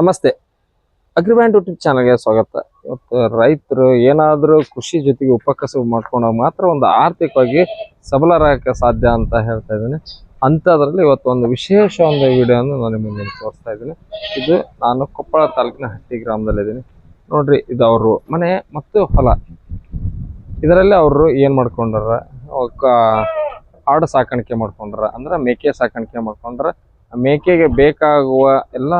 ನಮಸ್ತೆ. ಅಗ್ರಿಬ್ಯಾಂಡ್ ಯೂಟ್ಯೂಬ್ ಚಾನಲ್ಗೆ ಸ್ವಾಗತ. ಇವತ್ತು ರೈತರು ಏನಾದರೂ ಕೃಷಿ ಜೊತೆಗೆ ಉಪಕಸಬು ಮಾಡ್ಕೊಂಡಾಗ ಮಾತ್ರ ಒಂದು ಆರ್ಥಿಕವಾಗಿ ಸಬಲರಾಗಕ್ಕೆ ಸಾಧ್ಯ ಅಂತ ಹೇಳ್ತಾ ಇದ್ದೀನಿ. ಅಂಥದ್ರಲ್ಲಿ ಇವತ್ತು ಒಂದು ವಿಶೇಷ ಒಂದು ವಿಡಿಯೋನ ನಾನು ನಿಮಗೆ ತೋರಿಸ್ತಾ ಇದ್ದೀನಿ. ಇದು ನಾನು ಕೊಪ್ಪಳ ತಾಲೂಕಿನ ಹಟ್ಟಿ ಗ್ರಾಮದಲ್ಲಿದ್ದೀನಿ ನೋಡ್ರಿ, ಇದು ಅವರು ಮನೆ ಮತ್ತು ಹೊಲ. ಇದರಲ್ಲಿ ಅವರು ಏನು ಮಾಡ್ಕೊಂಡಾರ? ಆಡು ಸಾಕಾಣಿಕೆ ಮಾಡ್ಕೊಂಡ್ರ, ಅಂದ್ರೆ ಮೇಕೆ ಸಾಕಾಣಿಕೆ ಮಾಡ್ಕೊಂಡ್ರ ಮೇಕೆಗೆ ಬೇಕಾಗುವ ಎಲ್ಲ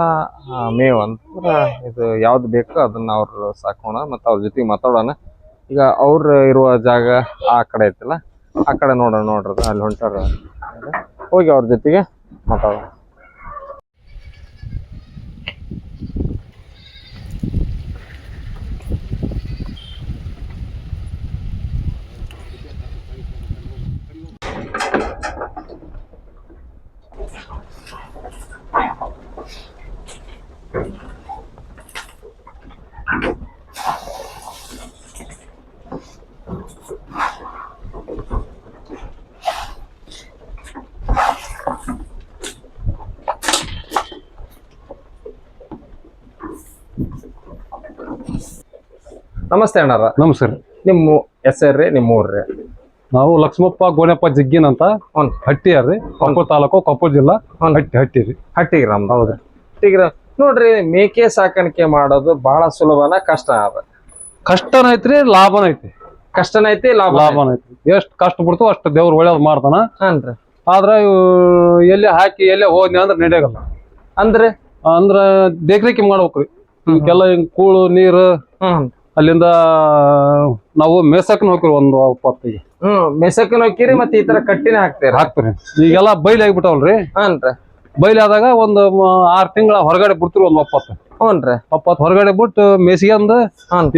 ಮೇವು ಅಂದ್ರೆ ಇದು ಯಾವ್ದು ಬೇಕೋ ಅದನ್ನ ಅವ್ರು ಸಾಕೋಣ ಮತ್ತು ಅವ್ರ ಜೊತೆಗೆ ಮಾತಾಡೋಣ. ಈಗ ಅವ್ರು ಇರುವ ಜಾಗ ಆ ಕಡೆ ಐತಲ್ಲ ಆ ಕಡೆ ನೋಡೋಣ ನೋಡ್ರಿ ಅಲ್ಲಿ ಹೊಂಟಾರ. ಹೋಗಿ ಅವ್ರ ಜೊತೆಗೆ ಮಾತಾಡೋಣ. ನಮಸ್ತೆ ಅಣ್ಣಾರ ನಮಸ್ಕಾರ ನಿಮ್ಮ ಹೆಸರ್ರಿ ನಿಮ್ಮ ಊರ್ರಿ ನಾವು ಲಕ್ಷ್ಮಪ್ಪ ಗೋಣಪ್ಪ ಜಿಗ್ಗಿನ್ ಅಂತ. ಹ್ಞೂ ಹಟ್ಟಿ ರೀ ಕೊಪ್ಪಳ ತಾಲೂಕು ಕೊಪ್ಪಳ ಜಿಲ್ಲಾ ಒಂದ್ ಹಟ್ಟಿ ಹಟ್ಟಿ ರೀ. ಹಟ್ಟಿ ಗ್ರಾಮ ಹೌದ್ರಿ ಹಟ್ಟಿ ಗ್ರಾಮ ನೋಡ್ರಿ ಮೇಕೆ ಸಾಕಾಣಿಕೆ ಮಾಡೋದು ಬಹಳ ಸುಲಭನ ಕಷ್ಟ ಅದ. ಕಷ್ಟನ ಐತ್ರಿ ಲಾಭನ ಐತಿ ಕಷ್ಟನ ಐತಿ ಲಾಭ ಲಾಭನ ಐತಿ ಎಷ್ಟ್ ಕಷ್ಟ ಬಿಡ್ತು ಅಷ್ಟು ದೇವ್ರ ಒಳ್ಳೇದ್ ಮಾಡ್ತಾನ. ಹಾನ್ರಿ ಆದ್ರೆ ಇವು ಎಲ್ಲಿ ಹಾಕಿ ಎಲ್ಲಿ ಹೋದ್ನಿ ಅಂದ್ರೆ ನಡೆಯಲ್ಲ ಅಂದ್ರೆ? ಅಂದ್ರ ದೇಕ್ರಿಕೆ ಮಾಡ್ಬೇಕ್ರಿ. ಇವಕ್ಕೆಲ್ಲ ಹಿಂಗ್ ಕೂಳು ನೀರು ಅಲ್ಲಿಂದ ನಾವು ಮೇಸಕ್ನ ಹೋಗ್ರಿ ಒಂದು ಇಪ್ಪತ್ತಿಗೆ ಹ್ಮ್ ಮೆಸಕಿನ ಹೋಗಿರಿ ಮತ್ತೆ ಈ ತರ ಕಟ್ಟಿನ ಹಾಕ್ತೀರಿ. ಹಾಕ್ತೀರಿ. ಈಗೆಲ್ಲ ಬೈಲ್ ಆಗಿಬಿಟ್ಟವಲ್ರಿ. ಹಾನ್ರಿ ಬೈಲ್ ಆದಾಗ ಒಂದು ಆರ್ ತಿಂಗಳ ಹೊರಗಡೆ ಬಿಡ್ತೀರಿ ಒಂದ್ ಒಪ್ಪತ್ತು ಹ್ಞೂನ್ರಿ ಒಪ್ಪತ್ತು ಹೊರಗಡೆ ಬಿಟ್ಟು ಮೇಸಿಗೆ ಅಂದ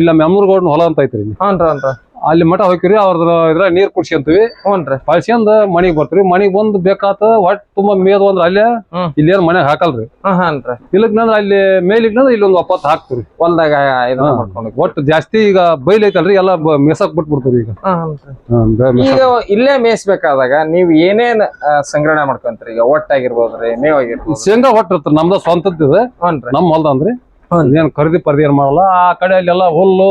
ಇಲ್ಲ ಮೆಮ್ಮೂರ್ ಗೌಡ್ನ ಹೊಲ ಅಂತ ಐತ್ರಿ ಇಲ್ಲಿ. ಹ್ಞೂನ್ರಿ ಹ್ಞೂನ್ರಿ ಅಲ್ಲಿ ಮಠ ಹೋಗ್ತೀರಿ ಅವ್ರದ್ರ ಇದ್ರ ನೀರ್ ಕುಡ್ಸ್ಕೊಂತೀವಿ ಹ್ಞೂನ್ರಿ ಕಳ್ಸ್ಕೊಂಡ್ ಮನಿಗ್ ಬರ್ತೀವಿ ಮನಿಗ್ ಬಂದ್ ಬೇಕಾತ ಹೊಟ್ ತುಂಬಾ ಮೇದ್ ಅಂದ್ರ ಅಲ್ಲೇ ಹ್ಮ್. ಇಲ್ಲಿ ಏನ್ ಮನೆಗ್ ಹಾಕಲ್ರಿ ಹ್ಮ್ ಹಾನ್ರಿ. ಇಲ್ಲಕ್ನಂದ್ರ ಅಲ್ಲಿ ಮೇಲಿಕ್ನಂದ್ರ ಇಲ್ಲಿ ಒಂದ್ ಒಪ್ಪತ್ತು ಹಾಕ್ತೀವಿ ಹೊಲ್ದಾಗ ಇದನ್ನ ಹಾ. ಮಾಡ್ಕೊಂಡು ಒಟ್ಟು ಜಾಸ್ತಿ ಈಗ ಬೈಲ್ ಐತಲ್ರಿ ಎಲ್ಲ ಬ- ಮೇಸಕ್ ಬಿಟ್ಬಿಡ್ತೀವಿ ಈಗ. ಹಾನ್ರಿ. ಹ್ಮ್, ಬೆ- ಈಗ ಇಲ್ಲೇ ಮೇಯಿಸ್ಬೇಕಾದಾಗ ನೀವು ಏನೇನ್ ಆ, ಸಂಗ್ರಹಣೆ ಮಾಡ್ಕೊಂತೀರಿ? ಈಗ ಒಟ್ಟಾಗಿರ್ಬೋದ್ರಿ ಮೇವ್ ಆಗಿರ್ಬೋದು ಶೇಂಗಾ ಒಟ್ಟು ಇರ್ತದೆ ನಮ್ದ ಸ್ವಂತದ್ದು ಇದೆ ಹ್ಞೂನ್ರಿ ನಮ್ ಹೊಲ್ದ ಅಂದ್ರಿ ಹ್ಮ್. ಏನ್ ಖರೀದಿ ಪರ್ದಿ ಏನ್ ಮಾಡಲ್ಲ ಆ ಕಡೆ ಅಲ್ಲೆಲ್ಲ ಹುಲ್ಲು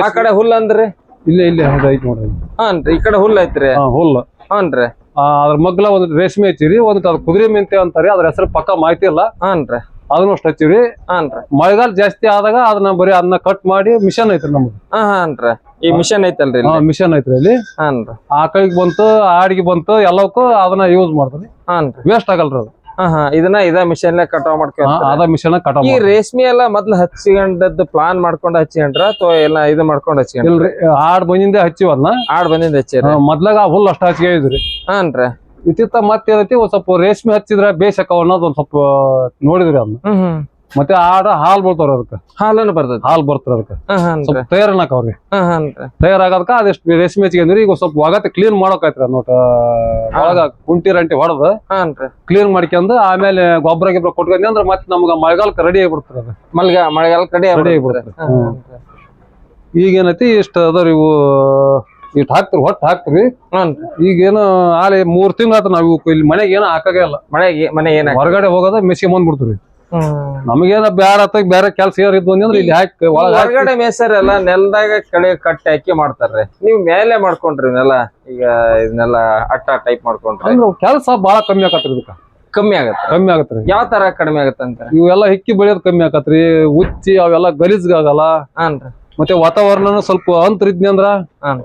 ಆ ಕಡೆ ಹುಲ್ಲು ಅಂದ್ರಿ? ಇಲ್ಲೇ ಇಲ್ಲೇ ಹೌದು ಐತಿ ನೋಡ್ರಿ. ಹಾನ್ರಿ ಈ ಕಡೆ ಹುಲ್ಲು ಐತ್ರಿ. ಹಾ ಹುಲ್ಲು. ಹಾನ್ರಿ ಆ, ಅದ್ರ ಮಗ್ಲ ಒಂದ್ ರೇಷ್ಮೆ ಹಚ್ಚಿರಿ ಒಂದ್ ಅದ್ ಕುದುರೆ ಮೆಂತೆ ಅಂತಾರೆ ಅದ್ರ ಹೆಸರು ಪಕ್ಕ ಮಾಹಿತಿ ಇಲ್ಲ. ಹಾನ್ರಿ ಅದನ್ನು ಅಷ್ಟು ಹಚ್ಚಿರಿ. ಹಾನ್ರಿ ಮಳೆಗಾಲ ಜಾಸ್ತಿ ಆದಾಗ ಅದನ್ನ ಬರೀ ಅದನ್ನ ಕಟ್ ಮಾಡಿ ಮಿಷನ್ ಐತ್ರಿ ನಮ್ದು. ಹಾ ಹಾನ್ರಿ ಈ ಮಿಷನ್ ಐತಲ್ರಿ ಇಲ್ಲಿ? ಮಿಷನ್ ಐತ್ರಿ ಅಲ್ಲಿ. ಹಾನ್ರಿ ಆಕಳಿಗೆ ಬಂತು ಆಡಿಗೆ ಬಂತು ಎಲ್ಲಕ್ಕೂ ಅದನ್ನ ಯೂಸ್ ಮಾಡ್ತಾರೆ. ಹಾನ್ರಿ ವೇಸ್ಟ್ ಆಗಲ್ರಿ ಅದು. ಇದನ್ನ ಇದ ಮಿಷನ್ ಕಟಾವ್ ಆ, ಮಾಡ್ಕೊಂತ ಮಿಷನ್ ಈ ರೇಷ್ಮೆ ಎಲ್ಲ ಮೊದ್ಲು ಹಚ್ಚಿಕೊಂಡದ್ದು ಪ್ಲಾನ್ ಮಾಡ್ಕೊಂಡು ಹಚ್ಚಿಕೊಂಡ್ರ ಅಥವಾ ಎಲ್ಲ ಇದು ಮಾಡ್ಕೊಂಡು ಹಚ್ಚಿಕೊಂಡ್ರಿ? ಆಡ್ ಬಂದಿಂದ ಹಚ್ಚಿವಲ್ಲ ಆಡ್ ಬಂದಿಂದ ಹಚ್ಚಿ ಮೊದ್ಲಾಗ ಹುಲ್ ಅಷ್ಟ ಹಚ್ಚಿಗೆ ಇದ್ರಿ ಹಾನ್ರಿ. ಇತ್ತಿತ್ತ ಮತ್ತೆ ಏನೈತಿ ಒಂದ್ ಸ್ವಲ್ಪ ರೇಷ್ಮೆ ಹಚ್ಚಿದ್ರ ಬೇಸಕ್ಕ ಅನ್ನೋದು ಒಂದ್ ಸ್ವಲ್ಪ ನೋಡಿದ್ರಿ ಅದನ್ನ ಮತ್ತೆ ಆಡ ಹಾಲ್ ಬರ್ತಾರ ಅದಕ್ಕೆ ಹಾಲನ್ನು ಬರ್ತದೆ. ಹಾಲ್ ಬರ್ತಾರ ಅದಕ್ಕೆ. ಸ್ವಲ್ಪ ತಯಾರನಾಕ ಅವ್ರಿಗೆ. ತಯಾರಾಗದಕ್ಕ ಅದೆಷ್ಟು ರೇಷ್ಮೆ ಹಚ್ಚಿಗೆ ಈಗ ಸ್ವಲ್ಪ ಒಗತ್ತೆ ಕ್ಲೀನ್ ಮಾಡೋಕಾಯ್ತ್ರಿ ನೋಟ ಒಳಗ ಕುಂಟಿ ರಂಟಿ ಹೊಡೆದು ಕ್ಲೀನ್ ಮಾಡ್ಕೊಂಡು ಆಮೇಲೆ ಗೊಬ್ಬರ ಗಿಬ್ಬರ ಕೊಟ್ಕೊಂಡಿ ಅಂದ್ರೆ ಮತ್ತೆ ನಮ್ಗ ಮಳೆಗಾಲಕ್ಕೆ ರೆಡಿ ಆಗಿಬಿಡ್ತಾರ ಅದು. ಮಲ್ಗ ಮಳೆಗಾಲ ಕಡೆ ರೆಡಿ ಆಗ್ಬಿಡ್ತದೆ. ಈಗ ಏನೈತಿ ಇಷ್ಟ ಅದಾರ ಇವು ಇಟ್ ಹಾಕ್ತಿರಿ ಹೊಟ್ಟು ಹಾಕ್ತಿರಿ ಈಗೇನು ಆಲೆ ಮೂರ್ ತಿಂಗಳ ಆತ ನಾವ್ ಇಲ್ಲಿ ಮನೆಗೆ ಏನೋ ಹಾಕಾಗೇ ಇಲ್ಲ. ಮನೆಗೆ ಮನೆ ಏನ ಹೊರಗಡೆ ಹೋಗೋದ ಮೆಸ್ಗೆ ಬಂದ್ಬಿಡ್ತೀವಿ ನಮಗೇನ ಬ್ಯಾರ ಅತ್ತ ಬೇರೆ ಕೆಲ್ಸ ಏನಾರ ಇದ್ವು ಅಂದ್ರೆ ಇಲ್ಲಿ ಹಾಕಿ ಒಳಗಡೆ ಹಾಕಿ. ಹೊರಗಡೆ ಮೇಸರ್ ಎಲ್ಲ ನೆಲದಾಗ ಕಳೆ ಕಟ್ಟಿ ಹಾಕಿ ಮಾಡ್ತಾರ್ರಿ. ನೀವು ಮೇಲೆ ಮಾಡ್ಕೊಂಡ್ರಿ ನೆಲ ಈಗ ಇದನ್ನೆಲ್ಲ ಅಟ್ಟ ಟೈಪ್ ಮಾಡ್ಕೊಂಡ್ರಿ. ಅಂದ್ರೆ ಕೆಲಸ ಬಹಳ ಕಮ್ಮಿ ಆಗತ್ರಿ ಇದಕ್ಕ. ಕಮ್ಮಿ ಆಗತ್ತೆ. ಕಮ್ಮಿ ಆಗತ್ರಿ ಯಾವ ತರ ಕಡಿಮೆ ಆಗತ್ತಂತ ಇವೆಲ್ಲ ಹಿಕ್ಕಿ ಬೆಳೆಯೋದು ಕಮ್ಮಿ ಆಗತ್ತ್ರಿ ಉಚ್ಚಿ ಅವೆಲ್ಲ ಗಲೀಜ್ಗಾಗಲ್ಲ. ಹಾನ್ರಿ ಮತ್ತೆ ವಾತಾವರಣನು ಸ್ವಲ್ಪ ಅಂತರ ಇದ್ನಿ ಅಂದ್ರ ಹಾನ್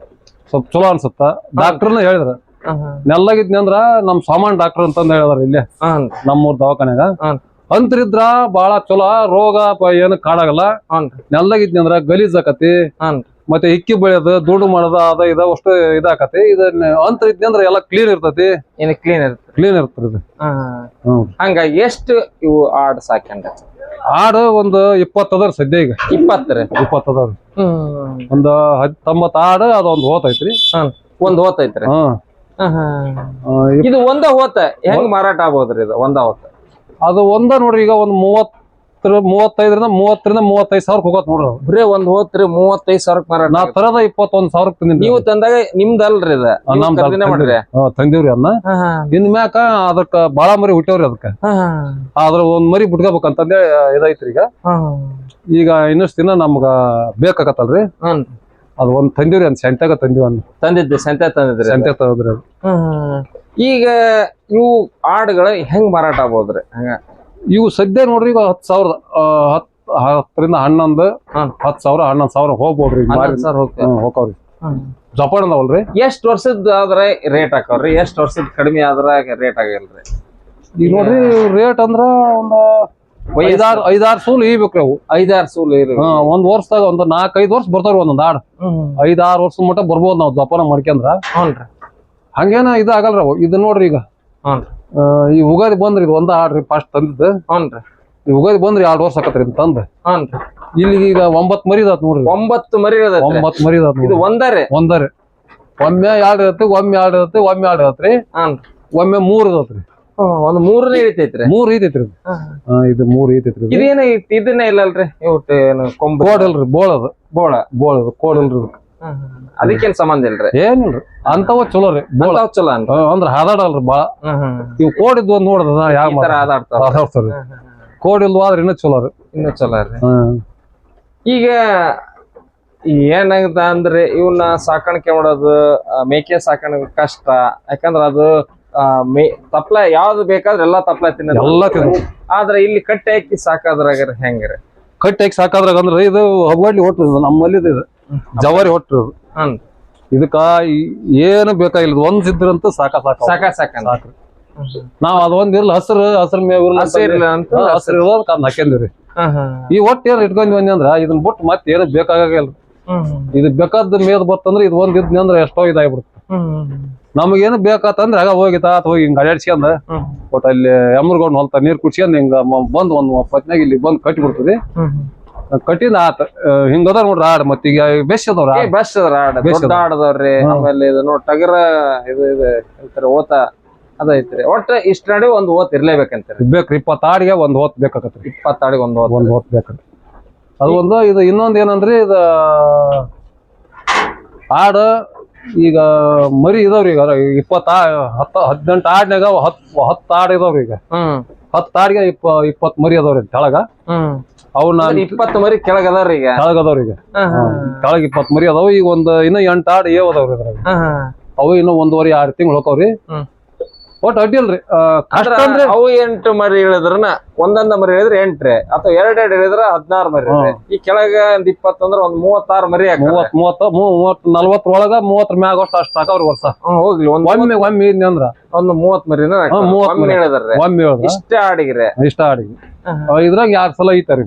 ಸ್ವಲ್ಪ ಚಲೋ ಅನ್ಸುತ್ತ? ಡಾಕ್ಟರ್ನ ಹೇಳಿದ್ರ? ನೆಲ್ಲಾಗಿದ್ನಿ ಅಂದ್ರ ನಮ್ ಸಾಮಾನ್ ಡಾಕ್ಟರ್ ಅಂತಂದ್ ಹೇಳಿದಾರ ಇಲ್ಲೇ. ಹಾನ್ ನಮ್ಮೂರ್ ದವಾಖಾನೆಗ ಹಾನ್ ಅಂತ್ರಿದ್ರ ಬಾಳ ಚಲೋ ರೋಗ ಏನು ಕಾಡಾಗಲ್ಲ. ಹಾನ್ರಿ ನೆಲ್ಲಗಿದ್ನಿ ಅಂದ್ರ ಗಲೀಜ್ ಆಕತಿ. ಮತ್ತೆ ಹಿಕ್ಕಿ ಬೆಳೆಯೋದು ದುಡ್ಡು ಮಾಡೋದು ಅದ ಇದ ಅಷ್ಟು ಇದಾಕತಿ. ಇದನ್ನ ಅಂತರ ಎಲ್ಲ ಅಂದ್ರ ಎಲ್ಲಾ ಕ್ಲೀನ್ ಇರ್ತತಿ. ಏನ್ ಕ್ಲೀನ್ ಇರ್ತದೆ. ಕ್ಲೀನ್ ಇರ್ತದೆ ಹಂಗಾಗಿ ಎಷ್ಟು ಇವು ಆಡ್ ಸಾಕ್ಯಂಡ ಆಡು ಒಂದು ಇಪ್ಪತ್ತದರ ಸದ್ಯ ಈಗ. ಇಪ್ಪತ್ತರ ಇಪ್ಪತ್ತು ಒಂದ್ ಹತ್ತೊಂಬತ್ತು ಆಡು ಅದೊಂದು ಹೋತೈತ್ರಿ. ಒಂದ್ ಹೋತೈತ್ರಿ? ಇದು ಒಂದ ಹೋತ ಹೆಂಗ್ ಮಾರಾಟ ಆಗ್ಬೋದ್ರಿ ಇದು? ಒಂದ ಹೋತ. ಅದು ಒಂದ ನೋಡ್ರಿ ಈಗ ಒಂದ್ ಮೂವತ್ತ ಮೂವತ್ತರ ಮೂವತ್ತೈದರಿಂದ ಮೂವತ್ತರಿಂದ ಮೂವತ್ತೈದು ಸಾವಿರ ಹೋಗತ್ ನೋಡ್ರಿ ಬರೀ ಬರೇ ಒಂದ್ ಹೋತ್ರಿ ಮೂವತ್ತೈದ್ ಸಾವಿರಕ್ ಮಾರಾಟ ನಾ ತರದ ಇಪ್ಪತ್ತೊಂದ್ ಸಾವಿರ ನೀವು ತಂದಾಗ ನಿಮ್ದಲ್ರಿ ಇದ. ನೀವು ಖರೀದಿನೇ ಮಾಡ್ರಿ. ತಂದಿವ್ರಿ. ಅನ್ನ ಹಾ, ಹಾ, ಇನ್ ಮ್ಯಾಕ ಅದಕ್ಕ ಬಾಳ ಮರಿ ಹುಟ್ಟವ್ರಿ ಅದಕ್ಕ. ಹಾ, ಹಾ, ಆದ್ರ ಒಂದ್ ಮರಿ ಬಿಟ್ಕೋಬೇಕಂತಂದೇ ಇದೈತ್ರಿ ಈಗ. ಹಾ, ಈಗ ಇನ್ನಷ್ಟು ದಿನ ನಮ್ಗ ಬೇಕಾಗತ್ತಲ್ರಿ. ಹ್ಮ್. ಅದು ಒಂದ್ ತಂದಿವ್ರಿ ಅಂತ ಸೆಂಟಾಗ ತಂದಿವಿ ಒಂದ್ ತಂದಿದ್ದೆ ಸಂತೆ ತಂದಿದ್ರಿ ಸೆಂಟ ಸೆಂಟ್ಯಾಗ ತಂದ್ರಿ ಅದು. ಈಗ ಇವು ಆಡುಗಳು ಹೆಂಗ್ ಮಾರಾಟ ಆಗ್ಬೋದ್ರಿ? ಹಂಗ. ಇವು ಸದ್ಯ ನೋಡ್ರಿ ಈಗ ಹತ್ತು ಸಾವಿರದ ಹತ್ತು ಹತ್ ಹತ್ತರಿಂದ ಹನ್ನೊಂದು. ಹತ್ತು ಸಾವಿರ ಹನ್ನೊಂದು ಸಾವಿರ ಹೋಗ್ಬೋದ್ರಿ ಈಗ ಮಾರಿ ಹನ್ನೊಂದ್ ಸಾವಿರ ಹೋಗ್ತೇವೆ. ಹ್ಮ್, ಹೋಗ್ತಾವ್ರಿ. ಜಪಾನ್ ಅದಾವಲ್ರಿ? ಎಷ್ಟ್ ವರ್ಷದ ಆದ್ರೆ ರೇಟ್ ಹಾಕವ್ರಿ? ಎಷ್ಟ್ ವರ್ಷದ ಕಡಿಮೆ ಆದ್ರ ರೇಟ್ ಆಗಲ್ರಿ? ಈಗ ನೋಡ್ರಿ ರೇಟ್ ಅಂದ್ರ ಒಂದ್? ಐದಾರು ಐದಾರು ಸೂಲ್ ಇಯ್ಬೇಕ್ರಿ ಅವು ಐದಾರು ಸೂಲ್ ಒಂದ್ ವರ್ಷದಾಗ ಒಂದ್ ನಾಲ್ಕೈದು ವರ್ಷ ಬರ್ತಾವ್ರಿ ಒಂದೊಂದ್ ಆಡ್ ಐದಾರು ವರ್ಷ ಮಟ್ಟ ಬರ್ಬೋದು ನಾವು ದಪ್ಪನ ಮಾಡ್ಕೊಂಡ್ರ ಹ್ಞೂನ್ರಿ. ಹಂಗೇನ ಇದು ಆಗಲ್ರಿ ಅವು. ಇದು ನೋಡ್ರಿ ಈಗ. ಹ್ಞೂನ್ರಿ. ಈ ಉಗಾದಿ ಬಂದ್ರಿ ಇದು ಒಂದ ಆಡ್ರಿ ಫಸ್ಟ್ ತಂದಿದ್ದು ಹ್ಞೂನ್ರಿ. ಈ ಉಗಾದಿ ಬಂದ್ರಿ ಎರಡು ವರ್ಷ ಆಕತ್ರಿ ತಂದ ತಂದ್. ಹ್ಞೂನ್ರಿ. ಇಲ್ಲಿ ಈಗ ಒಂಬತ್ ಮರಿ ಇದಾತ್ ನೋಡ್ರಿ. ಒಂಬತ್ತು ಮರಿ ಒಂಬತ್ ಮರಿ ಇದಾತ್ ಇದು ಒಂದರಿ ಒಂದರಿ ಒಮ್ಮೆ ಎರಡು ಇರತ್ತೆ ಒಮ್ಮೆ ಎರಡು ಇರತ್ತೆ ಒಮ್ಮೆ ಎರಡು ಇರತ್ರಿ ಒಮ್ಮೆ ಮೂರ್ ಇರತ್ರಿ ಒಂದ್ ಮೂರನೇ ಇಳಿತೈತ್ರಿ ಮೂರ್ ಐತೈತ್ರಿ ಇದು. ಆ, ಇದು ಮೂರ್ ಐತೈತ್ರಿ ಇದು. ಇದೇನ ಇದನ್ನ ಇಲ್ಲಲ್ರಿ? ಇವತ್ತು ಏನು ಕೊಂಬು? ಕೋಡ್ ಇಲ್ರಿ ಬೋಳ್ ಅದು. ಬೋಳ. ಬೋಳ ಅದು ಕೋಡ್ ಇದು. ಅದಕ್ಕೇನ್ ಸಂಬಂಧ ಇಲ್ರಿ? ಏನಿಲ್ರಿ ಅಂತವ ಚಲೋ ರೀ ಬೋಳ. ಚಲೋ ಅಂತ ಅಂದ್ರ ಹಾದಾಡಲ್ರಿ ಬಾಳ. ಇವ್ ಕೋಡ್ ಇದ್ವು ಒಂದ್ ನೋಡ್ದ ಯಾವ ತರ ಹಾದಾಡ್ತಾರ್ರಿ ಕೋಡ್ ಇಲ್ವಾ ಆದ್ರೆ ಇನ್ನೂ ಚಲೋ ರೀ. ಇನ್ನೂ ಚಲೋ ರೀ. ಈಗ ಏನಾಗತ್ತ ಅಂದ್ರೆ ಇವನ್ನ ಸಾಕಾಣಿಕೆ ಮಾಡೋದು ಮೇಕೆ ಸಾಕಾಣಿಕೆ ಕಷ್ಟ. ಯಾಕಂದ್ರ ಅದು ಮೇ ತಪ್ಲ ಯಾವ್ದು ಬೇಕಾದ್ರೆ ಎಲ್ಲಾ ತಪ್ಲ ತಿನ್ನೋದು ಎಲ್ಲಾ ಆದ್ರೆ ಇಲ್ಲಿ ಕಟ್ಟೆ ಹಾಕಿ ಸಾಕಾದ್ರಾಗ ಹೆಂಗ್ರಿ? ಕಟ್ಟಿ ಹಾಕಿ ಸಾಕಾದ್ರಾಗ ಅಂದ್ರೆ ಇದು ಹೊಗವಾಡ್ಲಿ ಹೊಟ್ಟು ಇದು ನಮ್ಮಲ್ಲಿ ಇದು. ಜವಾರಿ ಹೊಟ್ಟು ಇದು. ಇದಕ್ಕ ಏನು ಬೇಕಾಗಿಲ್ಲ ಒಂದ್ ಇದ್ರಂತ ಸಾಕ ಸಾಕ. ಸಾಕ ಸಾಕ ಸಾಕ್ರಿ. ನಾವ್ ಅದೊಂದ್ ಇರ್ಲ ಹಸ್ರು ಹಸ್ರ ಮೇವ್ ಇರ್ಲ ಅಂತ ಹಸಿರಿಲ್ಲ ಅಂತ ಹಾ, ಹಸ್ರು. ಇರೋದ್ ಕಾದ್ ಹಾಕ್ಯಂದಿವ್ರಿ. ಈ ಒಟ್ಟು ಏನ್ ಇಟ್ಕೊಂಡ್ವಿ ಅಂದ್ರ ಇದನ್ನ ಬಿಟ್ಟು ಮತ್ತೆ ಏನು ಬೇಕಾಗಿಲ್ಲ ಇದು ಬೇಕಾದ ಮೇದ್ ಬರ್ತಂದ್ರ ಇದು ಒಂದ್ ಇದ್ನಿ ಅಂದ್ರ ಎಷ್ಟೋ ಇದಾಗ್ಬಿಡುತ್ತೆ. ನಮಗೇನು ಬೇಕಾತಂದ್ರೆ ಆಗ ಹೋಗಿ ತಾತ ಹೋಗಿ ಹಿಂಗ ಅಡ್ಯಾಡ್ಸ್ಕೊಂಡ್ ಒಟ್ ಅಲ್ಲಿ ಎಮ್ರಗೊಂಡ್ ಹೊಲ್ತ ನೀರ್ ಕುಡ್ಸ್ಕೊಂಡ್ ಹಿಂಗ ಮ- ಬಂದ್ ಒಂದ್ ಪತ್ನಾಗ ಇಲ್ಲಿ ಬಂದ್ ಕಟ್ಟಿ ಬಿಡ್ತದೆ ಕಟ್ಟಿದ ಆತ ಹಿಂಗ ಅದಾರ ನೋಡ್ರಿ ಆಡ್ ಮತ್ತೀಗ ಈಗ ಅದಾವ್ರ ಏ ಬೆಸ್ಟ್ ಅದ್ರ ಆಡ. ಬೆಸ್ಟ್ ದೊಡ್ಡ ಅದ. ಆಡದವ್ರಿ ಹಾ. ಆಮೇಲೆ ಇದು ನೋಡ್ ಟಗರ ಇದು ಇದು ಅಂತಾರೆ ಓತ. ಅದೈತ್ರಿ ಒಟ್ಟ ಇಷ್ಟ ನಡಿ ಒಂದ್ ಓತ್ ಇರ್ಲೇಬೇಕಂತ ಬೇಕ್ರಿ ಇಪ್ಪತ್ತ ಆಡಿಗೆ ಒಂದ್ ಹೊತ್ ಬೇಕಾಕತ್ರಿ. ಇಪ್ಪತ್ತಾಡಿಗೆ ಒಂದ್ ಓತ್. ಒಂದ್ ಹೊತ್ ಬೇಕ್ರಿ ಅದು ಒಂದು ಇದು ಇನ್ನೊಂದ್ ಏನಂದ್ರಿ ಇದ ಆಡ ಈಗ ಮರಿ ಇದಾವ್ರಿ ಈಗ ಇಪ್ಪತ್ತ ಹತ್ತ ಹದಿನೆಂಟು ಆಡ್ನಾಗ ಹತ್ ಹತ್ತು ಆಡ್ ಇದಾವ್ರಿ ಈಗ. ಹ್ಮ್. ಹತ್ತು ಆಡ್ಗೆ ಇಪ್ಪ ಇಪ್ಪತ್ ಮರಿ ಅದಾವ್ರಿ ಕೆಳಗ. ಅವನ್ನ ಅಂದ್ರೆ ಇಪ್ಪತ್ತು ಮರಿ ಕೆಳಗ್ ಅದಾವ್ರಿ ಈಗ. ಕೆಳಗ ಅದಾವ್ರಿ ಈಗ. ಕೆಳಗ ಇಪ್ಪತ್ ಮರಿ ಅದಾವ ಈಗ ಒಂದ್ ಇನ್ನ ಎಂಟು ಆಡ್ ಏವ್ ಅದಾವ್ರಿ ಇದ್ರಾಗ ಅವ ಇನ್ನು ಒಂದೂವರೆ ಆರು ತಿಂಗಳು ಹೋಕವ್ರಿ ಹ್ಮ್. ಒಟ್ ಅಡ್ಡಿಲ್ರಿ ಅಂದ್ರ ಅವು ಎಂಟು ಮರಿ ಹೇಳಿದ್ರನ ಒಂದೊಂದ ಮರಿ ಹೇಳಿದ್ರೆ ಎಂಟ್ರಿ ಅಥವಾ ಎರಡ್ ಎರಡು ಹೇಳಿದ್ರ ಹದಿನಾರು ಮರಿ ಈ ಕೆಳಗ ಒಂದ್ ಇಪ್ಪತ್ತಂದ್ರ ಒಂದ್ ಮೂವತ್ತಾರು ಮರಿ. ಮೂವತ್ ಮೂವತ್ತ ಮೂವತ್ ಮೂವತ್ ಒಳಗ ಮೂವತ್ತರ ಮ್ಯಾಗ ಅಷ್ಟು ಅಷ್ಟು ಅವ್ರ ವರ್ಷ ಹೋಗ್ಲಿ ಒಂದ್ ಒಮ್ಮೆ ಒಮ್ಮೆ ಇದ್ನಿ ಅಂದ್ರ? ಒಂದ್ ಮೂವತ್ ಮರಿನ ಒಮ್ಮೆ. ಹೇಳಿದ್ರಿ. ಒಮ್ಮೆ ಹೇಳ್ದ ಇಷ್ಟ ಆಡಿಗ್ರಿ ಇಷ್ಟ ಆಡಿಗೆ ಇದ್ರಾಗ ಎರಡ್ ಸಲ ಐತಾರಿ?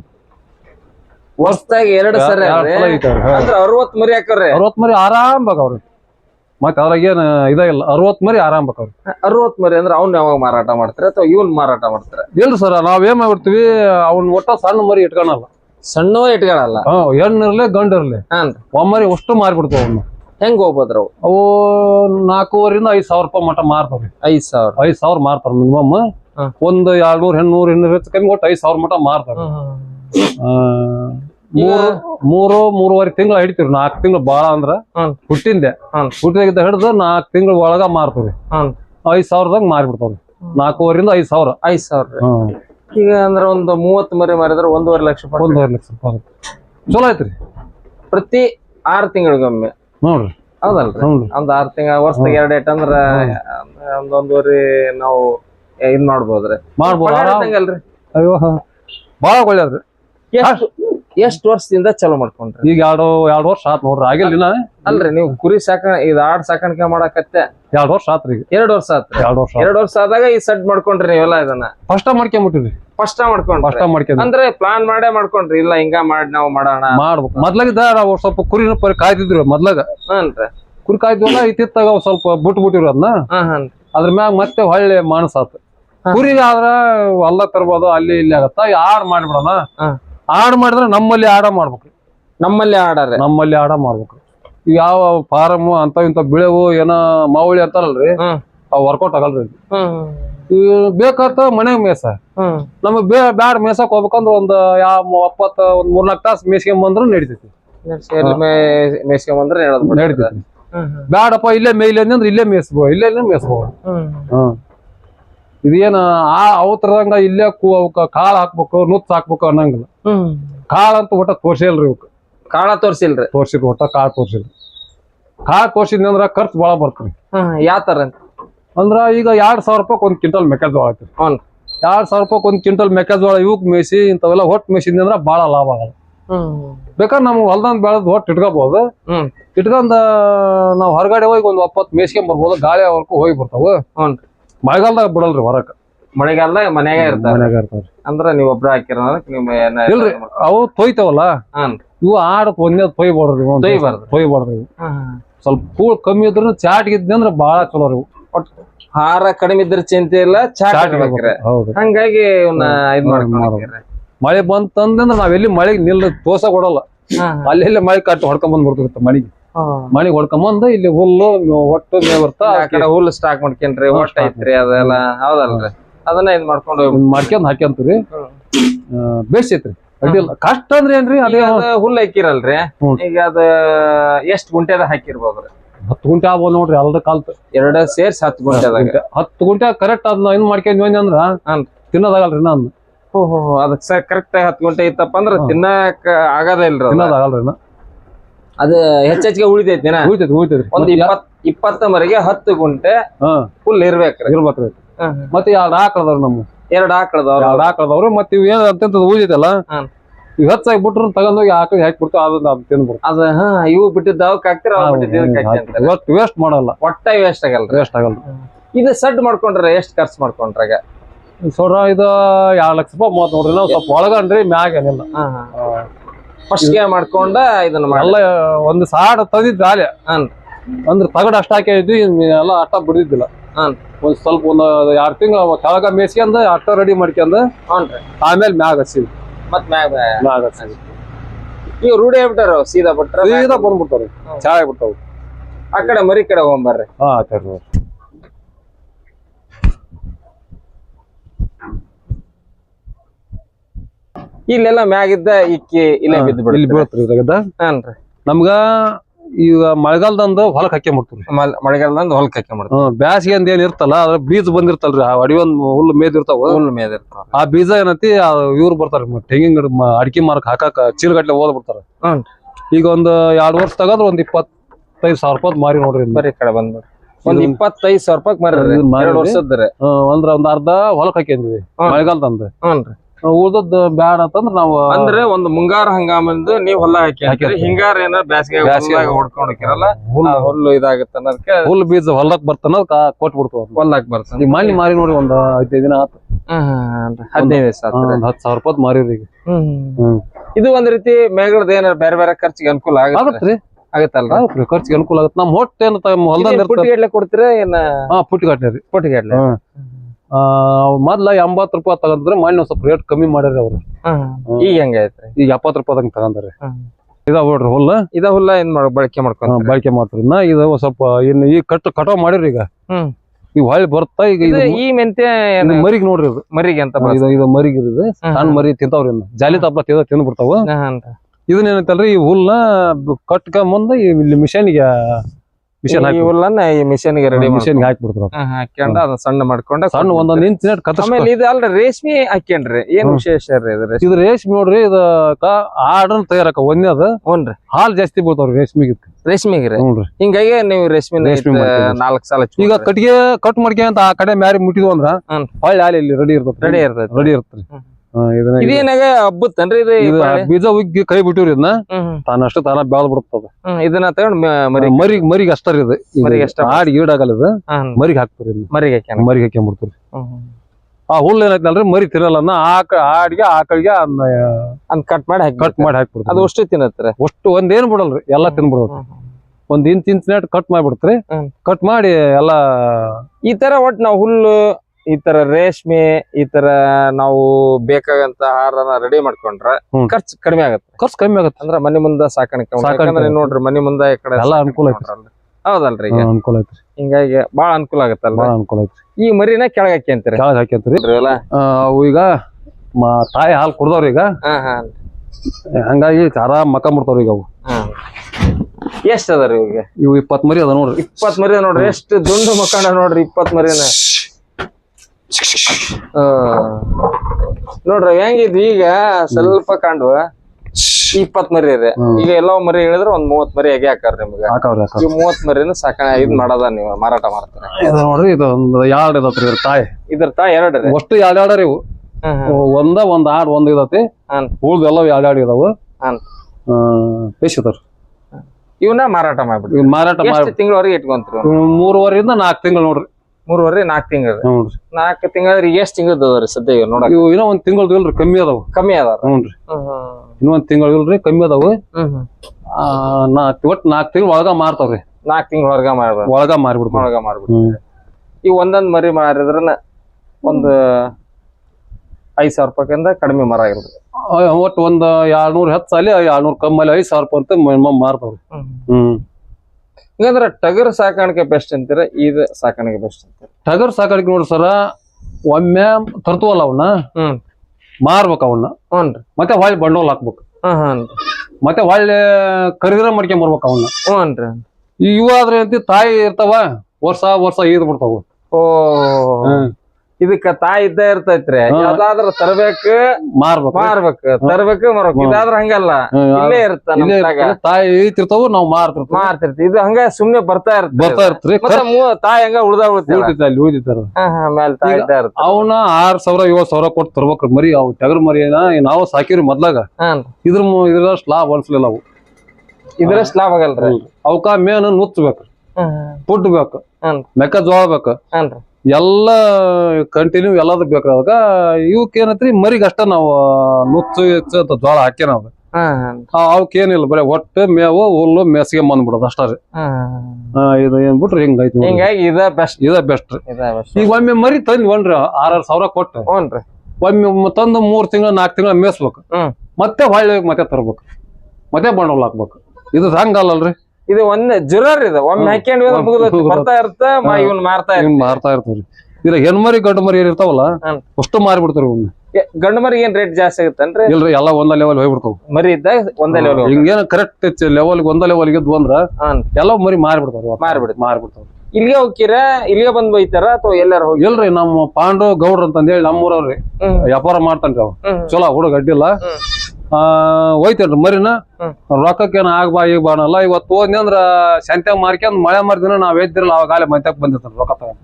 ವರ್ಷದಾಗ ಎರಡ್ ಸಲ ಅಂದ್ರ ಅರವತ್ ಮರಿ ಹಾಕವ್ರಿ. ಅರವತ್ ಮರಿ ಆರಾಮ್ ಬೇಕಾವ್ರಿ ಮತ್ತ ಇದ ಇಲ್ಲ ಅರವತ್ ಮರಿ ಆರಾಮ್ ಬರ್ತಾವ್ರಿ ಅರವತ್ ಮರಿ ಅಂದ್ರೆ ಅವ್ನ ಯಾವಾಗ ಮಾರಾಟ ಮಾಡ್ತಾರೆ ಅಥವಾ ಇವನ್ ಮಾರಾಟ ಮಾಡ್ತಾರೆ? ಇಲ್ರಿ ಸರ್ ನಾವ್ ಏನ್ ಮಾಡ್ಬಿಡ್ತೀವಿ ಅವ್ನ ಒಟ್ಟ ಸಣ್ಣ ಮರಿ ಇಟ್ಕೊಳಲ್ಲ ಸಣ್ಣ ಇಟ್ಕೊಳಲ್ಲ? ಹ್ಮ್ ಹೆಣ್ಣು ಇರ್ಲಿ ಗಂಡ ಇರ್ಲಿ ಒಮ್ಮರಿ ಅಷ್ಟು ಮಾರ್ಬಿಡ್ತಾವ ಅವ್ನ. ಹೆಂಗ್ ಹೋಗ್ಬೋದ್ರ ಅವು ಅವು ನಾಲ್ಕೂವರಿಂದ ಐದ್ ಸಾವಿರ ರೂಪಾಯಿ ಮಟ್ಟ ಮಾರ್ತಾವ್ರಿ. ಐದ್ ಸಾವಿರ. ಐದ್ ಸಾವಿರ ಮಾರ್ತಾರ ಮಿನಿಮಮ್. ಒಂದ್ ಎರಡ್ನೂರ್ ಹೆಣ್ಣೂರ್ ಹೆಣ್ಣೂರ್ ಹೆಚ್ಚು ಕಮ್ಮಿ ಒಟ್ಟು ಐದ್ ಸಾವಿರ ಮಟ್ಟ ಮಾರ್ತಾರ. ಆ, ಮೂರು ಮೂರು ಮೂರುವರೆ ತಿಂಗಳು ಹಿಡಿತೀವಿ ನಾಲ್ಕು ತಿಂಗಳು ಬಾಳ ಅಂದ್ರ. ಹುಟ್ಟಿಂದೆ. ಹುಟ್ಟಿದಾಗಿದ್ದ ಹಿಡಿದು ನಾಲ್ಕು ತಿಂಗಳ ಒಳಗ ಮಾರ್ತೀವಿ. ಐದ್ ಸಾವಿರದಾಗ ಮಾರ್ಬಿಡ್ತಾವ್ರಿ. ನಾಲ್ಕೂವರಿಂದ ಐದ್ ಸಾವಿರ. ಐದ್ ಸಾವಿರ. ಈಗ ಅಂದ್ರೆ ಒಂದು ಮೂವತ್ ಮರಿ ಮಾರಿದ್ರೆ ಒಂದೂವರೆ ಲಕ್ಷ ರೂಪಾಯಿ ಒಂದೂವರೆ ಲಕ್ಷ ರೂಪಾಯಿ. ಚಲೋ ಐತ್ರಿ ಪ್ರತಿ ಆರ್ ತಿಂಗಳಿಗೊಮ್ಮೆ. ನೋಡ್ರಿ. ಹೌದಲ್ರಿ? ಒಂದ್ ಆರ್ ತಿಂಗಳ ವರ್ಷದಾಗ ಎರಡ್ ಏಟ್ ಅಂದ್ರ ಒಂದ್ ಒಂದೂವರೆ ನಾವು ಇದ್ ಮಾಡ್ಬೋದ್ರಿ. ಮಾಡ್ಬೋದು. ಅಯ್ಯೋ ಬಾಳ ಒಳ್ಳೇದ್ರಿ. ಎಷ್ಟು? ಎಷ್ಟ್ ವರ್ಷದಿಂದ ಚಲೋ ಮಾಡ್ಕೊಂಡ್ರಿ? ಈಗ ಎರಡು ಎರಡು ವರ್ಷ ಆತ್ ನೋಡ್ರಿ. ಆಗಿಲ್ಲ ಅಲ್ರಿ ನೀವು ಕುರಿ ಸಾಕ ಇದ್ ಆಡ್ ಸಾಕಾಣಿಕೆ ಮಾಡಕತ್ತೆ. ಎರಡು ವರ್ಷ ಆತ್ರಿ ಈಗ. ಎರಡ್ ವರ್ಷ ಆತ್ ಎರಡು ವರ್ಷ ಎರಡ್ ವರ್ಷ ಆದಾಗ ಈ ಸೆಟ್ ಮಾಡ್ಕೊಂಡ್ರಿ ನೀವೆಲ್ಲ ಇದನ್ನ. ಫಸ್ಟ್ ಮಾಡ್ಕೊಂಬಿಟ್ಟಿರಿ ಫಸ್ಟ್ ಮಾಡ್ಕೊಂಡ್ ಫಸ್ಟ್ ಮಾಡ್ಕೊಂಡ್ ಅಂದ್ರೆ ಪ್ಲಾನ್ ಮಾಡೇ ಮಾಡ್ಕೊಂಡ್ರಿ ಇಲ್ಲ ಹಿಂಗ ಮಾಡಿ ನಾವು ಮಾಡೋಣ. ಮಾಡ್ಬೇಕು. ಮೊದ್ಲಾಗಿದ್ದ ನಾವು ಸ್ವಲ್ಪ ಕುರಿನ ಪರಿ ಕಾಯ್ತಿದ್ವಿ ಮೊದ್ಲಾಗ. ಕುರಿ ಕಾಯ್ದ್ವಲ್ಲ ಇತ್ತಿತ್ತಾಗ ಸ್ವಲ್ಪ ಬಿಟ್ಟು ಬಿಟ್ಟಿವ್ರಿ ಅದನ್ನ ಅದ್ರ ಮ್ಯಾಗ ಮತ್ತೆ ಹೊಳ್ಳಿ ಮಾನಸ ಆತ. ಕುರಿಗಾದ್ರ ಹೊಲ ತರ್ಬೋದು ಅಲ್ಲಿ ಇಲ್ಲಿ ಆಗತ್ತ ಯಾರು ಮಾಡ್ಬಿಡೋಣ. ಹಾ. ಆಡ್ ಮಾಡಿದ್ರೆ ನಮ್ಮಲ್ಲಿ ಆಡ ಮಾಡ್ಬೇಕು. ನಮ್ಮಲ್ಲಿ ಆಡಾರೆ ನಮ್ಮಲ್ಲಿ ಆಡ ಮಾಡ್ಬೇಕು. ಯಾವ ಫಾರಮ್ ಅಂತ ಇಂತ ಬಿಳೆವು ಏನೋ ಮಾವಳಿ ಅಂತಾರಲ್ರಿ ಅವ್ ವರ್ಕೌಟ್ ಆಗಲ್ರಿ. ಬೇಕಾತ ಮನ್ಯಾಗ ಮೇಸ. ನಮಗ್ ಬೇ ಬ್ಯಾಡ್ ಮೇಸಕ್ ಹೋಗ್ಬೇಕಂದ್ರ ಒಂದ್ ಯಾವ ಒಪ್ಪತ್ತ ಒಂದ್ ಮೂರ್ನಾಲ್ಕು ತಾಸು ಮೇಸ್ಕೊಂಡ್ ಬಂದ್ರು ನಡಿತೈತಿ. ಎಲ್ಲಿ ಮೇ- ಮೇಯ್ಸ್ಕೊಂಡ್ ಬಂದ್ರೆ ಹೇಳೋದ್ ನಡಿತೈತಿ. ಬ್ಯಾಡಪ್ಪ ಇಲ್ಲೇ ಮೇಯ್ಲಿ ಅಂದ್ರೆ ಇಲ್ಲೇ ಮೇಸ್ಬೋ ಇಲ್ಲೇ ಇಲ್ಲೇ ಮೇಸ್ಬೋದು ಹ್ಮ್. ಹ್ಮ್. ಇದೇನ ಆ ಅವತರದಂಗ ಇಲ್ಲೇ ಕೂ ಅವಕ್ಕ ಕಾಳು ಹಾಕ್ಬೇಕು ನುತ್ ಹಾಕ್ಬೇಕು ಅನ್ನಂಗಿಲ್ಲ. ಕಾಳ ಅಂತ ಒಟ್ಟ ತೋರ್ಸಿಲ್ರಿ ಇವಕ್ಕೆ ಕಾಳ ತೋರ್ಸಿಲ್ರಿ? ತೋರ್ಸಿದ್ ಒಟ್ಟ ಕಾಳ ತೋರ್ಸಿಲ್ರಿ ಕಾಳು ತೋರ್ಸಿದ್ನಿ ಅಂದ್ರ ಖರ್ಚು ಭಾಳ ಬರ್ತ್ರಿ. ಯಾತರ ಯಾವ ತರ ಅಂತ? ಅಂದ್ರ ಈಗ ಎರಡ್ ಸಾವಿರ ರೂಪಾಯಿ ಒಂದ್ ಕ್ವಿಂಟಲ್ ಮೆಕ್ಕೆಜೋಳ ಐತಿ ಎರಡ್ ಸಾವಿರ ರೂಪಾಯಿ ಒಂದ್ ಕ್ವಿಂಟಲ್ ಮೆಕ್ಕೆಜೋಳ ಇವಕ್ ಮೇಯಿಸಿ ಇಂಥವೆಲ್ಲ ಹೊಟ್ಟು ಮೇಯಿಸಿದ್ನಿ ಅಂದ್ರ ಭಾಳ ಲಾಭ ಆಗಲ್ಲ ಬೇಕಾದ್ರೆ ನಮ್ಗೆ ಹೊಲ್ದಂದ್ ಬೆಳೆದ್ ಹೊಟ್ಟು ಇಟ್ಕೋಬಹುದು ಇಟ್ಕೊಂಡ ನಾವ್ ಹೊರಗಡೆ ಹೋಗಿ ಒಂದ್ ಒಪ್ಪತ್ತು ಮೇಸ್ಕೊಂಡ್ ಬರ್ಬೋದು ಗಾಳಿ ಅವ್ರಕ್ಕೂ ಹೋಗಿ ಬರ್ತಾವ. ಮಳೆಗಾಲದಾಗ ಬಿಡಲ್ರಿ ಹೊರಕ್ ಮಳೆಗಾಲದಾಗ ಮನ್ಯಾಗ ಇರ್ತಾರೆ. ಮನ್ಯಾಗ ಇರ್ತಾವ್ರಿ. ಅಂದ್ರ ನೀವ್ ಒಬ್ರ ಹಾಕಿರ ನಿಮ್ ಏನ ಇಲ್ರಿ ಅವು ತೊಯ್ತಾವಲ್ಲ? ಇವು ಆಡ ಒಂದೇ ತೊಯ್ ಇವು. ತೊಯ್ಬಾರ್ದು. ತೊಯ್ಬಾರ್ದ್ರಿ. ಇವು. ಸ್ವಲ್ಪ ಕೂಳ್ ಕಮ್ಮಿ ಇದ್ರು ಚಾಟ್ ಅಂದ್ರ ಬಾಳ ಚಲೋ ರೀ ಒಟ್ ಹಾರ ಕಡಿಮೆ ಇದ್ರ ಚಿಂತೆ ಇಲ್ಲ ಚಾಟ್ ಹೌದು. ಹಂಗಾಗಿ ಇವನ್ನ ಇದ್ ಮಳೆ ಬಂತಂದ್ರೆ ನಾವೆಲ್ಲಿ ಮಳೆಗೆ ನಿಲ್ ದೋಸ ಕೊಡಲ್ಲ. ಅಲ್ಲೆಲ್ಲ ಮಳೆ ಕಟ್ಟು ಹೊಡ್ಕೊಂಡ್ ಬಂದ್ ಮಳೆಗೆ ಮನೆಗೆ ಹೊಡ್ಕೊಂಬಂದು ಇಲ್ಲಿ ಹುಲ್ಲು ಹೊಟ್ಟು ಬರ್ತಾ ಆ ಕಡೆ ಹುಲ್ಲು ಸ್ಟಾಕ್ ಮಾಡ್ಕೊಂಡ್ರಿ ಹೊಟ್ಟ ಐತ್ರಿ ಅದೆಲ್ಲ. ಹೌದಲ್ರಿ. ಅದನ್ನ ಇದ್ ಮಾಡ್ಕೊಂಡು ಮಾಡ್ಕೊಂಡ್ ಹಾಕ್ಯಂತೀರಿ. ಬೇಸೈತ್ರಿ ಅಡ್ಡಿಲ್ಲ ಕಷ್ಟ ಅಂದ್ರೆ ಏನ್ರಿ ಅದೇ ಹುಲ್ಲು ಹಾಕಿರಲ್ರಿ. ಈಗ ಅದ ಎಷ್ಟ್ ಗುಂಟೆದ ಹಾಕಿರ್ಬೋದ್ರಿ? ಹತ್ತು ಗುಂಟೆ ಆಗ್ಬೋದು ನೋಡ್ರಿ ಅಲ್ದ ಕಾಲ್ತ ಎರಡ ಸೇರ್ಸಿ ಹತ್ತು ಗುಂಟೆ ಹತ್ತು ಗುಂಟೆ ಕರೆಕ್ಟ್ ಅದನ್ನ ಇನ್ ಮಾಡ್ಕೊಂಡ್ವಿ ಅಂದ್ರ. ತಿನ್ನೋದಾಗಲ್ರಿ ನಾನು ಅದಕ್ಕೆ ಕರೆಕ್ಟ್ ಹತ್ತು ಗುಂಟೆ ಇತ್ತಪ್ಪ ಅಂದ್ರ. ತಿನ್ನಕ್ ಆಗದ ಇಲ್ರಿ. ತಿನ್ನೋದಾಗಲ್ರಿ ನಾ ಅದ ಹೆಚ್ಚೆಚ್ಗೆ ಉಳಿತೈತಿ ಉಳಿತೈತಿ ಉಳಿತೈತಿ. ಒಂದು ಇಪ್ಪತ್ ಇಪ್ಪತ್ತ ಮರಿಗೆ ಹತ್ತು ಗುಂಟೆ ಫುಲ್ ಇರ್ಬೇಕ್ರಿ. ಇರ್ಬೇಕ್ರಿ. ಮತ್ತೆ ಎರಡು ಆಕಳದವ್ರು ನಮ್ಮ. ಎರಡು ಆಕಳದವ್ರು. ಎರಡು ಆಕಳದವ್ರು ಮತ್ತೆ ಇವ್ ಏನ್ ಅತ್ಯಂತ ಉಳಿತೈತಲ್ಲ? ಇವ್ ಹೆಚ್ಚಾಗಿ ಬಿಟ್ರು ತಗೊಂಡೋಗಿ ಆಕಳ ಹಾಕಿ ಬಿಡ್ತು ಅದನ್ನ ಅದು ತಿಂದ್ಬಿಡ್ತು ಅದ ಹಾ ಇವು ಬಿಟ್ಟಿದ್ದ ಅವಕ್ಕೆ ಹಾಕ್ತಿರ ಇವತ್ತು ವೇಸ್ಟ್ ಮಾಡಲ್ಲ. ಒಟ್ಟ ವೇಸ್ಟ್ ಆಗಲ್ಲ ವೇಸ್ಟ್ ಆಗಲ್ಲ ಇದು ಸಡ್ ಮಾಡ್ಕೊಂಡ್ರೆ ಎಷ್ಟ್ ಖರ್ಚು ಮಾಡ್ಕೊಂಡ್ರಾಗ ಸೊರ ಇದು ಎರಡು ಲಕ್ಷ ರೂಪಾಯಿ ಮೂವತ್ತು ನೋಡ್ರಿ ನಾವು ಸ್ವಲ್ಪ ಒಳಗನ್ರಿ ಮ್ಯಾಗ ಏನಿಲ್ಲ. ಫಸ್ಟ್ಗೆ ಮಾಡ್ಕೊಂಡ ಇದನ್ನ ಎಲ್ಲ ಒಂದು ಸಾಡ ತಂದಿದ್ದು ಆಲೆ. ಅಂದ್ರೆ ತಗಡ ಅಷ್ಟ ಹಾಕಿದ್ವಿ ಎಲ್ಲ ಅಷ್ಟ ಬಿಡಿದ್ದಿಲ್ಲ. ಒಂದ್ ಸ್ವಲ್ಪ ಒಂದು ಎರಡು ತಿಂಗಳು ಕೆಳಗ ಮೇಸ್ಕೊಂಡ್ ಅಷ್ಟ ರೆಡಿ ಮಾಡ್ಕೊಂಡ್ ಆಮೇಲೆ ಮ್ಯಾಗ ಹಸಿದ್ವಿ ಮತ್ ಮ್ಯಾಗ ಮ್ಯಾಗ ರೂಢಿ ಆಗ್ಬಿಟ್ಟಾರ ಸೀದಾ ಬಿಟ್ರ ಸೀದಾ ಬಂದ್ಬಿಟ್ಟವ್ರಿ. ಚಾ ಆಗ್ಬಿಡ್ತಾವ ಆ ಕಡೆ ಮರಿ ಕಡೆ ಹೋಗ್ಬರ್ರಿ. ಹಾ ಆಚಾರ್ಯ ಇಲ್ಲೆಲ್ಲ ಮ್ಯಾಗಿದ್ದ ಇಕ್ಕಿ ಇಲ್ಲೇ ಬಿದ್ದು ಇಲ್ಲಿ ಬೀಳ್ತ್ರಿ ಇದ್ರಾಗದ ಹಾನ್ರಿ ನಮ್ಗ ಈಗ ಮಳೆಗಾಲದಂದು ಹೊಲಕ್ ಹಾಕಿ ಮಾಡ್ತೀವಿ ಮಳೆಗಾಲದಂದು ಹೊಲಕ್ ಹಾಕಿ ಮಾಡ್ತೀವಿ ಬ್ಯಾಸಿಗೆ ಅಂದ ಏನ್ ಇರ್ತಲ್ಲ ಅದ್ರ ಬೀಜ ಬಂದಿರ್ತಲ್ರಿ ಆ ಅಡಿಯೊಂದ್ ಹುಲ್ಲು ಮೇದಿರ್ತಾವ ಹುಲ್ ಮೇದ ಇರ್ತಾವ. ಆ ಬೀಜ ಏನತಿ ಇವ್ರು ಬರ್ತಾರ ತೆಂಗಿನ ಗಿಡ ಅಡಿಕೆ ಮಾರಕ್ ಹಾಕಾಕ ಚೀಲಗಟ್ಲೆ ಓದ್ ಬಿಡ್ತಾರ. ಈಗ ಒಂದ್ ಎರಡ್ ವರ್ಷ ತಗದ್ರ ಒಂದ್ ಇಪ್ಪತ್ತೈದು ಸಾವಿರ ರೂಪಾಯಿ ಮಾರಿ ನೋಡ್ರಿ ಬರೀ ಕಡೆ ಬಂದ್ಬಿಡ್ರಿ ಒಂದ್ ಇಪ್ಪತ್ತೈದ್ ಸಾವಿರ ರೂಪಾಯಿ ಮಾರಿ ವರ್ಷದ್ರಿ ಅಂದ್ರ ಒಂದ್ ಅರ್ಧ ಹೊಲಕ್ ಹಾಕಿದ್ವಿ. ಮಳೆಗಾಲದಂದ. ಹ್ಞೂನ್ರಿ. ಉಳ್ದದ್ ಬ್ಯಾಡ ಅಂತಂದ್ರ ನಾವು ಅಂದ್ರೆ ಒಂದ್ ಮುಂಗಾರ ಹಂಗಾಮಿಂದ ನೀವ್ ಹೊಲ ಹಾಕಿ. ಹಿಂಗಾರ ಏನ ಬ್ಯಾಸಿಗೆ ಬ್ಯಾಸ್ಗೆ ಹೊಡ್ಕೊಂಡ್ ಹುಲ್ಲು. ಹುಲ್ಲು ಇದಾಗತ್ತ ಅನ್ನೋದಕ್ಕೆ ಹುಲ್ ಬೀಜ ಹೊಲಕ್ ಬರ್ತಾನ ಕೊಟ್ ಬಿಡ್ತಾವ ಹೊಲಕ್ ಬರ್ತಾನೆ ಈಗ ಮನೆ ಮಾರಿ ನೋಡಿ ಒಂದ್ ಹದಿನೈದು ದಿನ ಆತು. ಹದಿನೈದು ದಿವಸ ಹತ್ತು ಸಾವಿರ ರೂಪಾಯಿ ಮಾರಿವ್ರಿ ಈಗ. ಇದು ಒಂದ್ ರೀತಿ ಮೇಗಳದ ಏನಾರ ಬೇರೆ ಬೇರೆ ಖರ್ಚಿಗೆ ಅನುಕೂಲ ಆಗತ್ತೆ ಆಗತ್ರಿ ಆಗತ್ತಲ್ರಿ? ಖರ್ಚಿಗೆ ಅನುಕೂಲ ಆಗತ್ತೆ. ನಮ್ ಹೊಟ್ಟೆ ಪುಟ್ಟಿಗೆಡ್ಲೆ ಕೊಡ್ತೀರಾ ಏನ? ಹಾ ಪುಟ್ಟಿ ಕಟ್ರಿ ಪುಟ್ಟಿಗೆಡ್ಲೆ ಆ ಮೊದ್ಲ ಎಂಬತ್ ರೂಪಾಯಿ ತಗೊಂಡ್ರೆ ಮಣ್ಣು ಒಂದ್ ಸ್ವಲ್ಪ ರೇಟ್ ಕಮ್ಮಿ ಮಾಡ್ಯಾರ ಅವ್ರು. ಈಗ ಹೆಂಗೈತ್ರಿ ಈಗ ಎಪ್ಪತ್ ರೂಪಾಯಿದಂಗ ತಗಂತಾರೆ ಹ್ಮ್. ಇದಾವ ನೋಡ್ರಿ ಹುಲ್ಲ. ಇದ ಹುಲ್ಲ ಏನ್ ಮಾಡ ಬಳಕೆ ಮಾಡ್ಕೊಂಡ್ ಬಳಕೆ ಮಾಡ್ತಾರೆ. ಇನ್ನ ಇದು ಸ್ವಲ್ಪ ಇನ್ನು ಈಗ ಕಟ್ ಕಟಾವ್ ಮಾಡಿರಿ ಈಗ. ಈಗ ಹೊಳ್ಳಿ ಬರ್ತಾ ಈಗ ಈ ಮೆಂತೆ ಮರಿಗ್ ನೋಡ್ರಿ ಇದು. ಮರಿಗೆ ಅಂತ ಇದು ಮರಿಗ್ ಇದು. ಸಣ್ಣ ಮರಿ ತಿಂತಾವ್ರಿ ಇಲ್ಲ ಜಾಲಿ ತಪ್ಪ ತಿಂದ ತಿಂದ್ ಬಿಡ್ತಾವ ಇದನ್ನ ಏನಂತಲ್ರಿ ಈ ಹುಲ್ಲ ಕಟ್ಕೊಂಬಂದ ಇಲ್ಲಿ ಮಿಷನ್ಗೆ ಮಿಷನ್ ಹಾಕಿ ಹುಲ್ಲನ್ನ ಈ ಮಿಷನ್ಗೆ ರೆಡಿ ಮಿಷನ್ಗೆ ಹಾಕಿ ಬಿಡ್ತಾರ ಅದನ್ನ ಸಣ್ಣ ಮಾಡ್ಕೊಂಡ ಸಣ್ಣ ಒಂದೊಂದ್ ಇಂಚ್ ನೆಟ್ ಕತ್ತರ್ಸ್ ಆಮೇಲೆ ಇದು ಅಲ್ರಿ ರೇಷ್ಮೆ ಹಾಕ್ಯಂಡ್ರಿ. ಏನ್ ವಿಶೇಷ ರೀ ಇದು ಇದು ರೇಷ್ಮೆ ನೋಡ್ರಿ ಇದು ಆರ್ಡರ್ ತಯಾರಕ ಒಂದೇ ಅದ. ಹ್ಞೂನ್ರಿ. ಹಾಲ್ ಜಾಸ್ತಿ ಬೀಳ್ತಾವ್ರಿ ರೇಷ್ಮೆಗೆ ರೇಷ್ಮೆಗೆ ರೀ? ಹಿಂಗಾಗಿ ನೀವು ರೇಷ್ಮೆ ರೇಷ್ಮೆ. ನಾಲ್ಕು ಸಾಲ ಈಗ ಕಟ್ಟಿಗೆ ಕಟ್ ಮಾಡ್ಕೊಂತ ಆ ಕಡೆ ಮ್ಯಾರಿ ಮುಟ್ಟಿದ್ವು ಅಂದ್ರ. ಹೊಳ್ಳಿ ಹಾಲಿ ಇಲ್ಲಿ ರೆಡಿ ಇರ್ತದೆ ರೆಡಿ ಇರ್ತದೆ ರೆಡಿ. ಇದನ್ನ ಇದೇನಾಗ ಹಬ್ಬತ್ತನ್ರಿ ಇದು ಬೀಜ ಉಗ್ಗಿ ಕೈ ಬಿಟ್ಟಿವ್ರಿ ಇದನ್ನ. ತಾನಷ್ಟು ತಾನ ಬೆಳೆದ್ ಬಿಡುತ್ತದ ಇದನ್ನ ತಗೊಂಡ್ ಮ- ಮರಿ ಮರಿಗ್ ಅಷ್ಟರಿ ಇದು. ಮರಿಗೆ ಅಷ್ಟ ಆಡಿ ಈಡಾಗಲ್ಲ ಇದು. ಮರಿಗ್ ಹಾಕ್ತಾರ ಮರಿಗೆ ಹಾಕ್ಯಾನ? ಮರಿಗ್ ಹ್ಮ್. ಆ ಹುಲ್ಲು ಏನಾಯ್ತಲ್ರಿ ಮರಿ ತಿರಲ್ಲ ಆಕ ಆಡಿಗೆ ಆಕಳಿಗೆ ಕಟ್ ಮಾಡಿ ಹಾಕಿ ಕಟ್ ಮಾಡಿ ಹಾಕ್ಬಿಡ್ತಾರೆ ಅದು ಅಷ್ಟು ತಿನ್ನತ್ರಿ ಅಷ್ಟು ಒಂದೇನ್ ಬಿಡಲ್ರಿ? ಎಲ್ಲಾ ತಿನ್ಬಿಡೋದು. ಒಂದ್ ಇಂಚ್ ಇಂಚ್ ನೆಟ್ ಕಟ್ ಮಾಡ್ಬಿಡ್ತ್ರಿ. ಕಟ್ ಮಾಡಿ ಎಲ್ಲಾ ಈ ತರ ಒಟ್ ನಾವು ಹುಲ್ಲು ಈ ತರ ರೇಷ್ಮೆ ಈ ತರ ನಾವು ಬೇಕಾಗಂತ ಆಹಾರನ ರೆಡಿ ಮಾಡ್ಕೊಂಡ್ರ ಹ್ಮ್. ಖರ್ಚು ಕಡಿಮೆ ಆಗುತ್ತೆ. ಖರ್ಚು ಕಮ್ಮಿ ಆಗುತ್ತೆ. ಅಂದ್ರ ಮನೆ ಮುಂದ ಸಾಕಾಣಿಕೆ ಮಾಡ್ಬೇಕು. ಸಾಕಾಣಿಕೆ ಯಾಕಂದ್ರೆ ನೋಡ್ರಿ ಮನೆ ಮುಂದ ಈ ಕಡೆ ಎಲ್ಲ ಅನುಕೂಲ ಐತಿ. ಮಾಡ್ರಲ್ರಿ. ಹೌದಲ್ರಿ ಈಗ? ಅನುಕೂಲ ಐತ್ರಿ ಹಿಂಗಾಗಿ ಬಾಳ ಅನುಕೂಲ ಆಗತ್ತಲ್ರಿ ಬಾಳ ಅನುಕೂಲ ಐತ್ರಿ ಈ ಮರಿನ ಕೆಳಗೆ ಹಾಕ್ಯಂತೀರಿ ಕೆಳಗ್ ಹಾಕೇತ್ರಿ ಅಲ್ಲ? ಅವು ಈಗ ಮ- ತಾಯಿ ಹಾಲು ಕುಡ್ದವ್ರಿ ಈಗ. ಹಾ ಹಾ ಹಂಗಾಗಿ ಆರಾಮ್ ಮಕ ಮುಡ್ತಾವ್ರಿ ಈಗ ಅವು. ಹಾ. ಎಷ್ಟ್ ಅದಾರಿ ಇವಾಗ ಇವು ಇಪ್ಪತ್ ಮರಿ ಅದ ನೋಡ್ರಿ. ಇಪ್ಪತ್ ಮರಿ ಅದ ನೋಡ್ರಿ. ಎಷ್ಟು ದುಂಡು ಮಕ್ಕಂಡ ನೋಡ್ರಿ ಇಪ್ಪತ್ ಮರಿನ. ಆ, ನೋಡ್ರಿ ಹೆಂಗಿದ್ ಈಗ? ಸ್ವಲ್ಪ ಕಂಡು ಇಪ್ಪತ್ ಮರಿ ಇದೆ. ಈಗ ಎಲ್ಲೋ ಮರಿ ಹೇಳಿದ್ರೆ ಒಂದ್ ಮೂವತ್ ಮರಿ ಹೇಗೆ ಹಾಕಾರ ನಿಮ್ಗೆ. ಹಾಕವ್ರಿ ಹಾಕವ್ರಿ. ಈ ಮೂವತ್ ಮರಿನ ಸಾಕಣೆ ಇದ್ ಮಾಡದ ನೀವು ಮಾರಾಟ ಮಾಡ್ತಾರೆ. ಇದು ನೋಡ್ರಿ ಇದು ಒಂದು ಎರಡು ಇದ್ರ ತಾಯಿ. ಇದ್ರ ತಾ ಎರಡ್ ರೀ ಅಷ್ಟು ಎರಡ್ ಎರಡ್ರಿ ಇವು. ಹ್ಮ್ ಹ್ಮ್. ಒಂದ ಒಂದ್ ಆಡ್ ಒಂದ್ ಇದತಿ ಹಾನ್. ಉಳ್ದ ಎಲ್ಲ ಎರಡ್ ಎರಡ್ ಇದಾವು. ಹಾನ್. ಪೇಶ್ ಇದಾವ್ರಿ ಇವನ್ನ ಮಾರಾಟ ಇವ್ ಮಾರಾಟ ಎಷ್ಟು ಮಾಡಿ ತಿಂಗಳವರೆಗೆ ಇಟ್ಕೊಂತೀರಿ ಮೂರುವರೆಯಿಂದ ನಾಲ್ಕು ತಿಂಗಳು ನೋಡ್ರಿ. ಮೂರುವರೆ ನಾಲ್ಕು ತಿಂಗಳ. ಹ್ಞೂ ರೀ. ನಾಲ್ಕು ತಿಂಗಳ ಎಷ್ಟ್ ತಿಂಗಳ ಅದಾವ್ರಿ ಸದ್ಯ ಈಗ ನೋಡಕ್? ಇವು ಇನ್ನೂ ಒಂದ್ ತಿಂಗಳು ಇಲ್ರಿ ಕಮ್ಮಿ ಅದಾವ. ಕಮ್ಮಿ ಅದಾವ ಹ್ಞೂ ರೀ. ಇನ್ನೊಂದ್ ತಿಂಗಳು ಇಲ್ರಿ ಕಮ್ಮಿ ಅದಾವ. ಆ, ಒಟ್ ನಾಲ್ಕು ತಿಂಗಳು ಒಳಗ ಮಾರ್ತಾವ್ರಿ. ನಾಲ್ಕು ತಿಂಗಳ ಹೊರಗ ಮಾಡ್ಬೇಕು ಒಳಗ ಮಾರ್ಬಿಡ್ತಾವ ಒಳಗ ಮಾಡ್ಬಿಟ್ಟು ಹ್ಮ್. ಈ ಒಂದೊಂದ್ ಮರಿ ಮಾರಿದ್ರನ ಒಂದು ಐದ್ ಸಾವಿರ ರೂಪಾಯಿಯಿಂದ ಕಡಿಮೆ ಮರ ಆಗಿರ್ತದೆ ಒಟ್ಟು ಒಂದ್ ಎರಡ್ನೂರ್ ಹತ್ತು ಸಾಲಿ ಎರಡ್ನೂರ್ ಕಮ್ಮಿ ಐದ್ ಸಾವಿರ ರೂಪಾಯಿ ಅಂತ ಮಿನಿಮಮ್ ಮಾರ್ತಾವ್ರಿ. ಹ್ಮ್. ಹಿಂಗಂದ್ರ ಟಗರ್ ಸಾಕಾಣಿಕೆ ಬೆಸ್ಟ್ ಅಂತೀರ ಇದು ಸಾಕಾಣಿಕೆ ಬೆಸ್ಟ್ ಅಂತೀರ? ಟಗರ್ ಸಾಕಾಣಿಕೆ ನೋಡ್ರಿ ಸರ ಒಮ್ಮೆ ತರ್ತವಲ್ಲ ಅವನ್ನ ಹ್ಮ್. ಮಾರ್ಬೇಕು ಅವನ್ನ ಹ್ಞೂನ್ರಿ ಮತ್ತೆ ಹೊಳ್ಳಿ ಬಂಡವಾಳ ಹಾಕ್ಬೇಕು. ಹಾ ಮತ್ತೆ ಹೊಳ್ಳಿ ಖರೀದಿರ ಮಾಡ್ಕೊಂಡ್ ಬರ್ಬೇಕು ಅವನ್ನ ಹ್ಞೂನ್ರಿ ಇವು ಆದ್ರೆ ಅಂತಿ ತಾಯಿ ಇರ್ತಾವ ವರ್ಷ ವರ್ಷ ಈದ್ ಬಿಡ್ತಾವ. ಓ. ಇದಕ್ಕ ತಾಯಿ ಇದ್ದ ಇರ್ತೈತ್ರಿ. ಯಾವ್ದಾದ್ರ ತರ್ಬೇಕು ಮಾರ್ಬೇಕು. ಮಾರ್ಬೇಕು. ತರ್ಬೇಕು ಮಾರ್ಬೇಕು. ಇದಾದ್ರ ಹಂಗಲ್ಲ. ಇಲ್ಲೇ ನಮ್ದಾಗ ತಾಯಿ ಈತಿರ್ತಾವ ನಾವ್ ಮಾರ್ತಿರ್ತೀವಿ. ಮಾರ್ತಿರ್ತಿ ಇದು ಹಂಗ ಸುಮ್ನೆ ಬರ್ತಾ ಇರ್ತದೆ ಬರ್ತಾ ಇರ್ತ್ರಿ. ತಾಯಿ ಹಂಗ ಉಳ್ದ ಉಳಿತೈತೆ ಅಲ್ಲಿ ಉಳಿತಾರ ಮೇಲೆ ತಾಯಿ ಇದ್ದ ಇರ್ತ ಅವನ ಆರ್ ಸಾವಿರ ಏಳ್ ಸಾವಿರ ಕೊಟ್ಟು ತರ್ಬೇಕ್ರಿ ಮರಿ. ಅವ್ ಟಗರ್ ಮರಿನ ನಾವು ಸಾಕಿರಿ ಮೊದ್ಲಾಗ. ಇದ್ರ ಸ್ಲಾಬ್ ಇದ್ರಷ್ಟು ಲಾಭ ಅನ್ಸ್ಲಿಲ್ಲ ಅವು. ಇದ್ರಷ್ಟು ಲಾಭ ಆಗಲ್ರಿ. ಅವಕ್ಕ ಮೇನ್ ನುಚ್ಚಬೇಕು ಹ್ಮ್. ಮೆಕ್ಕ ಜೋಳ ಬೇಕು ಎಲ್ಲ ಕಂಟಿನ್ಯೂ ಎಲ್ಲದ ಬೇಕಾದಾಗ ಇವಕ್ಕೆ ಇವಕ್ ಏನೈತ್ರಿ? ಮರಿಗ್ ಅಷ್ಟ ನಾವು ನುಚ್ಚು ಇಚ್ಚು ಅಂತ ಜೋಳ ಹಾಕಿ ನಾವು ಅವಕ್ಕೇನಿಲ್ಲ ಹಾನ್ ಅವಕ್ ಏನಿಲ್ಲ ಬರೀ ಒಟ್ಟು ಮೇವು ಹುಲ್ಲು ಮೇಸಿಗೆ ಬಂದ್ಬಿಡೋದು ಅಷ್ಟ ರೀ. ಹಾ ಇದು ಏನ್ ಬಿಟ್ರಿ ಹಿಂಗ್ ಐತಿ ಹಿಂಗಾಗಿ ಇದ ಬೆಸ್ಟ್ ಇದ ಬೆಸ್ಟ್ ರೀ. ಈಗ ಒಮ್ಮೆ ಮರಿ ತಂದ್ ಒಂದ್ರಿ ಆರಾರು ಸಾವಿರ ಕೊಟ್ಟು. ಹ್ಞೂನ್ರಿ ಒಮ್ಮೆ ತಂದು ಮೂರ್ ತಿಂಗಳ ನಾಲ್ಕು ತಿಂಗಳ ಮೇಯಿಸ್ಬೇಕು ಮತ್ತೆ ಹೊಳ್ಳಿ ಮತ್ತೆ ತರ್ಬೇಕು. ಮತ್ತೆ ಬಂಡವಾಳ ಹಾಕ್ಬೇಕು. ಇದು ಹಂಗಲ್ಲಲ್ರಿ. ಇದು ಒಂದ್ ಜುರರ್ ಇದು. ಒಮ್ಮೆ ಹಾಕೊಂಡ್ ಮುಗ್ದೈತಿ. ಬರ್ತಾ ಇರ್ತ ಇವನ್ ಮಾರ್ತಾ ಇರ್ತ ಮಾರ್ತಾ ಇರ್ತಾವ್ರಿ ಇದ್ರ ಹೆಣ್ಮರಿ ಗಂಡು ಮರಿ ಏನ್ ಇರ್ತಾವಲ್ಲ ಅಷ್ಟು ಮಾರಿಬಿಡ್ತಾರ ಒಮ್ಮೆ. ಗಂಡು ಮರಿ ಏನ್ ರೇಟ್ ಜಾಸ್ತಿ ಆಗುತ್ತನ್ರಿ ಇಲ್ರಿ ಎಲ್ಲ ಒಂದ ಲೆವೆಲ್ ಹೋಗ್ಬಿಡ್ತಾವ. ಮರಿ ಇದ್ದಾಗ ಒಂದ ಲೆವೆಲ್ ಹಿಂಗೇನ ಕರೆಕ್ಟ್ ಲೆವೆಲ್ ಒಂದ ಲೆವೆಲ್ ಗೆದ್ದು ಅಂದ್ರ ಎಲ್ಲ ಮರಿ ಮಾರಿಬಿಡ್ತಾರ ಮಾರ್ಬಿಡ್ತಾವ. ಮಾರಿಬಿಡ್ತಾವ ಇಲ್ಲಿಗೆ ಹೋಗ್ತೀರ? ಇಲ್ಲಿಗೆ ಬಂದ್ ಬೈತಾರ ಅಥವಾ ಎಲ್ಲಾರು ಹೋಗಿ? ಇಲ್ರಿ ನಮ್ಮ ಪಾಂಡು ಗೌಡ್ರ ಅಂತಂದೇಳಿ ನಮ್ಮೂರವ್ರಿ ವ್ಯಾಪಾರ ಮಾಡ್ತಾನ್ರಿ ಅವ. ಚಲೋ ಹುಡುಗ ಅಡ್ಡಿಲ್ಲ. ಹೋಯ್ತೇನ್ರಿ ಮರಿನ? ರೊಕ್ಕಕ್ಕೆ ರೊಕ್ಕಕ್ಕೇನ ಆಗ್ ಬಾ ಈಗ ಬಾಣಲ್ಲ ಇವತ್ತು ಹೋದ್ನಿ ಅಂದ್ರ ಸಂತೆ ಮಾರ್ಕೊಂಡ್ ಮಳೆ ಮರ್ದಿನ ನಾವ್ ಎದ್ದಿರಲ್ಲ ಅವಾಗ ಗಾಳಿ ಮಂತ್ಯಾಗ ಬಂದಿರ್ತಾನ ರೊಕ್ಕ ತಗೊಂಡ್.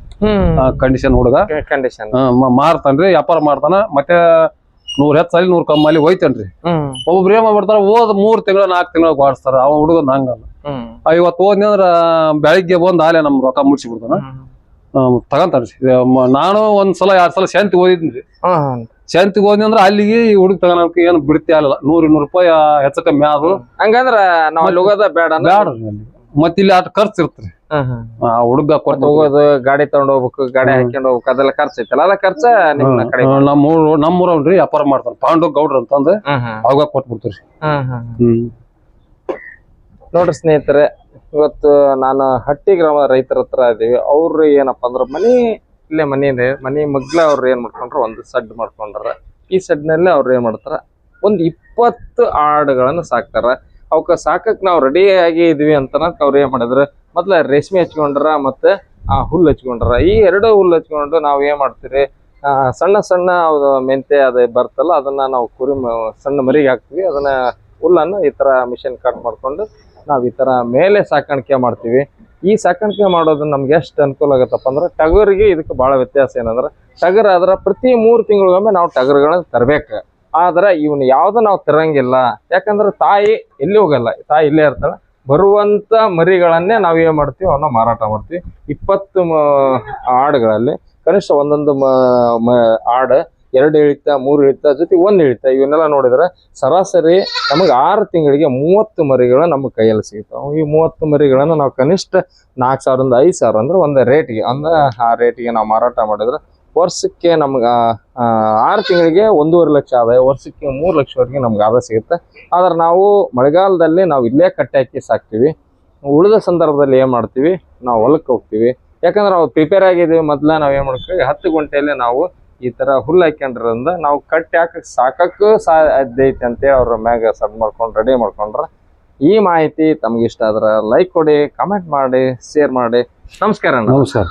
ಕಂಡೀಷನ್ ಹುಡುಗ. ಕಂಡೀಷನ್ ಮಾರ್ತಾನ್ರಿ ವ್ಯಾಪಾರ ಮಾಡ್ತಾನ ಮತ್ತೆ ನೂರ್ ಹೆಚ್ಚಲ್ಲಿ ನೂರ್ ಕಮ್ಮಲ್ಲಿ ಹೋಯ್ತೇನ್ರಿ. ಹ್ಮ್. ಒಬ್ಬೊಬ್ರು ಏನ್ ಮಾಡ್ಬಿಡ್ತಾರ ಓದ್ ಮೂರ್ ತಿಂಗಳ ನಾಲ್ಕು ತಿಂಗಳ ಬಾಡಿಸ್ತಾರ ಅವ ಹುಡುಗನ್ ಹಂಗಲ್ಲ. ಇವತ್ ಇವತ್ತು ಹೋದ್ನಿ ಅಂದ್ರ ಬೆಳಿಗ್ಗೆ ಬಂದ್ ಆಲೆ ನಮ್ ರೊಕ್ಕ ಮುಡ್ಸಿ ಬಿಡ್ತಾನ ತಗಂತಾನ್ರಿ ಮ- ನಾನು ಒಂದ್ ಸಲ ಎರಡ್ ಸಲ ಶಾಂತಿ ಓದಿದ್ನಿ ಶಾಂತಿ ಶಾಂತಿಗೆ ಹೋದ್ನಿ ಅಂದ್ರ ಅಲ್ಲಿಗೆ ಈ ಹುಡುಗ ತಗೋಣಕ್ಕೆ ಏನು ಬಿಡ್ತಿ ಆಗಲ್ಲ ನೂರ್ ಇನ್ನೂರು ರೂಪಾಯಿ ಹೆಚ್ಚ ಕಮ್ಮಿ ಆದ್ರು. ಹಂಗಂದ್ರ ನಾವ್ ಅಲ್ಲಿ ಹೋಗೋದ ಬೇಡ ಬ್ಯಾಡ ಮತ್ತೆ ಇಲ್ಲಿ ಅಟ್ ಖರ್ಚು ಇರ್ತ್ರಿ ಆ ಹುಡುಗ ಕೊಟ್ಟು ಹೋಗೋದು ಗಾಡಿ ತಗೊಂಡ್ ಹೋಗ್ಬೇಕು ಗಾಡಿ. ಹಾಕೊಂಡ್ ಹೋಗ್ಬೇಕು ಅದೆಲ್ಲ ಖರ್ಚು ಐತಲ್ಲ? ಅದ ಖರ್ಚ ನಮ್ಮ ಕಡೆ ನಮ್ಮೂರು ನಮ್ಮೂರವ್ರಿ ವ್ಯಾಪಾರ ಮಾಡ್ತಾರ ಪಾಂಡು ಗೌಡ್ರ ಅಂತಂದ್ ಹ್ಮ್ ಹ್ಮ್ ಅವಾಗ ಕೊಟ್ಬಿಡ್ತೀರಿ ನೋಡ್ರಿ ಸ್ನೇಹಿತರೆ ಇವತ್ತು ನಾನು ಹಟ್ಟಿ ಗ್ರಾಮದ ರೈತರ ಹತ್ರ ಇದೀವಿ. ಅವ್ರು ಏನಪ್ಪ ಅಂದ್ರೆ ಮನಿ ಇಲ್ಲೇ ಮನಿ ಇದೆ ಮನಿ ಮಗ್ಲ ಅವ್ರು ಏನು ಮಾಡ್ಕೊಂಡ್ರು, ಒಂದು ಸಡ್ ಮಾಡ್ಕೊಂಡ್ರೆ. ಈ ಸಡ್ನಲ್ಲೇ ಅವ್ರು ಏನು ಮಾಡ್ತಾರೆ, ಒಂದು ಇಪ್ಪತ್ತು ಆಡುಗಳನ್ನು ಸಾಕ್ತಾರ. ಅವಕ್ಕೆ ಸಾಕಕ್ಕೆ ನಾವು ರೆಡಿ ಆಗಿ ಇದೀವಿ ಅಂತ ಅವ್ರು ಏನು ಮಾಡಿದ್ರ, ಮೊದ್ಲ ರೇಷ್ಮೆ ಹಚ್ಕೊಂಡ್ರ ಮತ್ತು ಆ ಹುಲ್ಲು ಹಚ್ಕೊಂಡ್ರ. ಈ ಎರಡು ಹುಲ್ಲು ಹಚ್ಕೊಂಡು ನಾವು ಏನು ಮಾಡ್ತೀರಿ ಸಣ್ಣ ಸಣ್ಣ ಮೆಂತೆ ಅದು ಬರ್ತಲ್ಲ, ಅದನ್ನ ನಾವು ಕುರಿ ಸಣ್ಣ ಮರಿಗೆ ಹಾಕ್ತಿವಿ. ಅದನ್ನ ಹುಲ್ಲನ್ನು ಈ ತರ ಮಿಷನ್ ಕಟ್ ಮಾಡ್ಕೊಂಡು ನಾವ್ ಈ ಥರ ಮೇಲೆ ಸಾಕಾಣಿಕೆ ಮಾಡ್ತೀವಿ. ಈ ಸಾಕಾಣಿಕೆ ಮಾಡೋದು ನಮ್ಗೆ ಎಷ್ಟು ಅನುಕೂಲ ಆಗುತ್ತಪ್ಪ ಅಂದ್ರೆ ಟಗರಿಗೆ ಇದಕ್ಕೆ ಬಹಳ ವ್ಯತ್ಯಾಸ ಏನಂದ್ರೆ ಟಗರ್ ಆದ್ರೆ ಪ್ರತಿ ಮೂರು ತಿಂಗಳಿಗೊಮ್ಮೆ ನಾವು ಟಗರ್ಗಳನ್ನ ತರಬೇಕು. ಆದ್ರೆ ಇವನು ಯಾವ್ದು ನಾವು ತರಂಗಿಲ್ಲ. ಯಾಕಂದ್ರೆ ತಾಯಿ ಎಲ್ಲಿ ಹೋಗಲ್ಲ. ತಾಯಿ ಇಲ್ಲೇ ಇರ್ತಾಳೆ. ಬರುವಂತ ಮರಿಗಳನ್ನೇ ನಾವು ಏನ್ ಮಾಡ್ತೀವಿ? ಅವನ್ನ ಮಾರಾಟ ಮಾಡ್ತೀವಿ. ಇಪ್ಪತ್ತು ಆಡುಗಳಲ್ಲಿ ಕನಿಷ್ಠ ಒಂದೊಂದು ಆಡು ಎರಡು ಇಳಿತ, ಮೂರು ಇಳಿತ, ಜೊತೆ ಒಂದು ಇಳಿತ, ಇವನ್ನೆಲ್ಲ ನೋಡಿದ್ರೆ ಸರಾಸರಿ ನಮಗೆ ಆರು ತಿಂಗಳಿಗೆ ಮೂವತ್ತು ಮರಿಗಳು ನಮ್ಮ ಕೈಯಲ್ಲಿ ಸಿಗ್ತಾವೆ. ಈ ಮೂವತ್ತು ಮರಿಗಳನ್ನು ನಾವು ಕನಿಷ್ಠ ನಾಲ್ಕು ಸಾವಿರದಿಂದ ಐದು ಸಾವಿರ ಅಂದ್ರೆ ಒಂದು ರೇಟಿಗೆ. ಅಂದ್ರೆ ಆ ರೇಟಿಗೆ ನಾವು ಮಾರಾಟ ಮಾಡಿದ್ರೆ ವರ್ಷಕ್ಕೆ ನಮ್ಗೆ ಆರು ತಿಂಗಳಿಗೆ ಒಂದೂವರೆ ಲಕ್ಷ ಆದಾಯ, ವರ್ಷಕ್ಕೆ ಮೂರು ಲಕ್ಷವರೆಗೆ ನಮ್ಗೆ ಆದಾಯ ಸಿಗುತ್ತೆ. ಆದ್ರೆ ನಾವು ಮಳೆಗಾಲದಲ್ಲಿ ನಾವು ಇಲ್ಲೇ ಕಟ್ಟೆ ಹಾಕಿ ಸಾಕ್ತೀವಿ. ಉಳಿದ ಸಂದರ್ಭದಲ್ಲಿ ಏನು ಮಾಡ್ತೀವಿ? ನಾವು ಹೊಲಕ್ಕೆ ಹೋಗ್ತೀವಿ. ಯಾಕಂದ್ರೆ ನಾವು ಪ್ರಿಪೇರ್ ಆಗಿದ್ದೀವಿ. ಮೊದಲ ನಾವು ಏನು ಮಾಡ್ತೀವಿ? ಹತ್ತು ಗಂಟೆಯಲ್ಲಿ ನಾವು ಈ ತರ ಹುಲ್ಲು ಹಾಕ್ಯಂಡ್ರಿಂದ ನಾವು ಕಟ್ ಹಾಕಕ್ ಸಾಕಕ್ಕೂ ಸಾಧ್ಯ ಐತಿ ಅಂತೇಳಿ ಅವ್ರ ಮ್ಯಾಗ ಸಬ್ ಮಾಡ್ಕೊಂಡು ರೆಡಿ ಮಾಡ್ಕೊಂಡ್ರ. ಈ ಮಾಹಿತಿ ತಮ್ಗೆ ಇಷ್ಟ ಆದ್ರ ಲೈಕ್ ಕೊಡಿ ಕಮೆಂಟ್ ಮಾಡಿ ಶೇರ್ ಮಾಡಿ. ನಮಸ್ಕಾರ ನಮಸ್ಕಾರ.